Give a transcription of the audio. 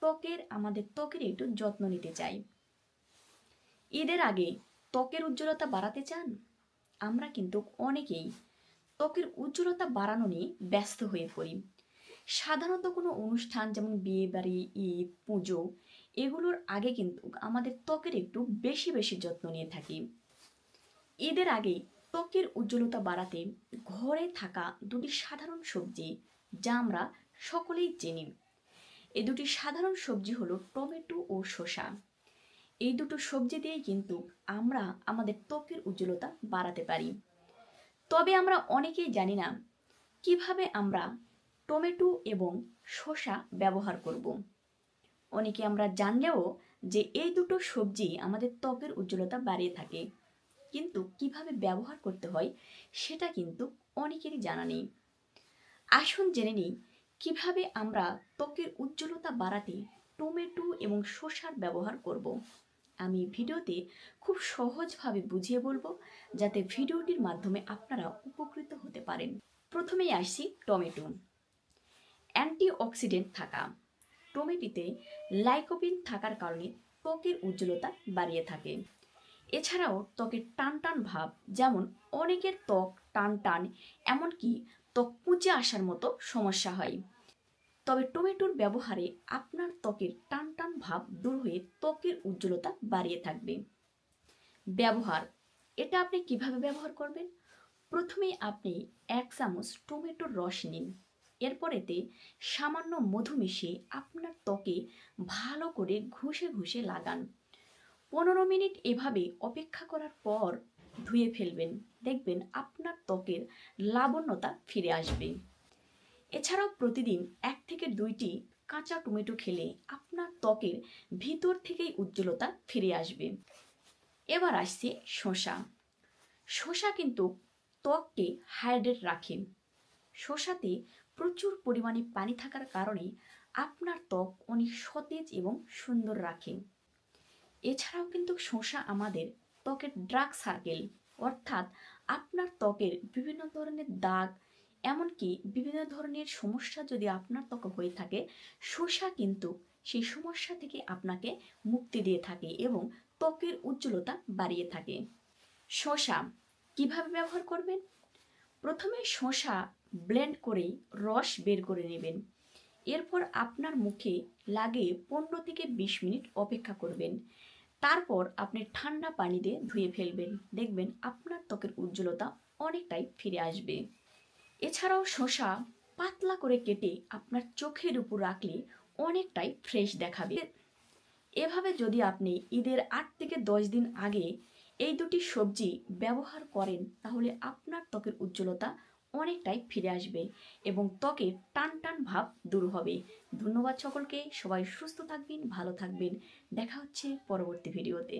ত্বকের, আমাদের ত্বকের একটু যত্ন নিতে চাই। ঈদের আগে ত্বকের উজ্জ্বলতা বাড়াতে চান? আমরা কিন্তু অনেকেই ত্বকের উজ্জ্বলতা বাড়ানো নিয়ে ব্যস্ত হয়ে পড়ি। সাধারণত কোনো অনুষ্ঠান যেমন বিয়ে বাড়ি, ঈদ, পুজো, এগুলোর আগে কিন্তু আমাদের ত্বকের একটু বেশি বেশি যত্ন নিয়ে থাকি। ঈদের আগে ত্বকের উজ্জ্বলতা বাড়াতে ঘরে থাকা দুটি সাধারণ সবজি যা আমরা সকলেই চিনি। এই দুটি সাধারণ সবজি হলো টমেটো ও শসা। এই দুটো সবজি দিয়েই কিন্তু আমরা আমাদের ত্বকের উজ্জ্বলতা বাড়াতে পারি। তবে আমরা অনেকেই জানি না কীভাবে আমরা টমেটো এবং শসা ব্যবহার করব। অনেকে আমরা জানলেও যে এই দুটো সবজি আমাদের ত্বকের উজ্জ্বলতা বাড়িয়ে থাকে। কিন্তু কীভাবে ব্যবহার করতে হয় সেটা কিন্তু অনেকেরই জানা নেই। আসুন জেনে নিই কীভাবে আমরা ত্বকের উজ্জ্বলতা বাড়াতে টমেটো এবং শসার ব্যবহার করব? আমি ভিডিওতে খুব সহজভাবে বুঝিয়ে বলব, যাতে ভিডিওটির মাধ্যমে আপনারা উপকৃত হতে পারেন। প্রথমেই আসছি টমেটো। অ্যান্টিঅক্সিডেন্ট থাকা। টমেটোতে লাইকোপিন থাকার কারণে ত্বকের উজ্জ্বলতা বাড়িয়ে থাকে। এছাড়াও ত্বকের টান টান ভাব, যেমন অনেকের ত্বক টান টান এমনকি ত্বক পুজে আসার মতো সমস্যা হয়। তবে টমেটোর ব্যবহারে আপনার ত্বকের টান টান ভাব দূর হয়ে ত্বকের উজ্জ্বলতা বাড়িয়ে থাকবে। ব্যবহার, এটা আপনি কীভাবে ব্যবহার করবেন? প্রথমে আপনি এক চামচ টমেটোর রস নিন। এরপর এতে সামান্য মধু মিশিয়ে আপনার ত্বকে ভালো করে ঘষে ঘষে লাগান। পনেরো মিনিট এভাবে অপেক্ষা করার পর ধুয়ে ফেলবেন। দেখবেন আপনার ত্বকের লাবণ্যতা ফিরে আসবে। এছাড়াও প্রতিদিন এক থেকে দুইটি কাঁচা টমেটো খেলে আপনার ত্বকের ভিতর থেকেই উজ্জ্বলতা ফিরে আসবে। এবার আসছে শসা। শসা কিন্তু ত্বককে হাইড্রেট রাখে। শসাতে প্রচুর পরিমাণে পানি থাকার কারণে আপনার ত্বক অনেক সতেজ এবং সুন্দর রাখে। এছাড়াও কিন্তু শসা আমাদের ত্বকের ড্রাগ সার্কেল অর্থাৎ আপনার ত্বকের বিভিন্ন ধরনের দাগ, এমনকি বিভিন্ন ধরনের সমস্যা যদি আপনার ত্বকে হয়ে থাকে, শসা কিন্তু সেই সমস্যা থেকে আপনাকে মুক্তি দিয়ে থাকে এবং ত্বকের উজ্জ্বলতা বাড়িয়ে থাকে। শসা কীভাবে ব্যবহার করবেন? প্রথমে শসা ব্লেন্ড করে রস বের করে নেবেন। এরপর আপনার মুখে লাগিয়ে পনেরো থেকে বিশ মিনিট অপেক্ষা করবেন। তারপর আপনি ঠান্ডা পানি দিয়ে ধুয়ে ফেলবেন। দেখবেন আপনার ত্বকের উজ্জ্বলতা অনেকটাই ফিরে আসবে। এছাড়াও শসা পাতলা করে কেটে আপনার চোখের উপর রাখলে অনেকটাই ফ্রেশ দেখাবে। এভাবে যদি আপনি ঈদের আট থেকে দশ দিন আগে এই দুটি সবজি ব্যবহার করেন, তাহলে আপনার ত্বকের উজ্জ্বলতা অনেকটাই ফিরে আসবে এবং ত্বকের টান টান ভাব দূর হবে। ধন্যবাদ সকলকে। সবাই সুস্থ থাকবেন, ভালো থাকবেন। দেখা হচ্ছে পরবর্তী ভিডিওতে।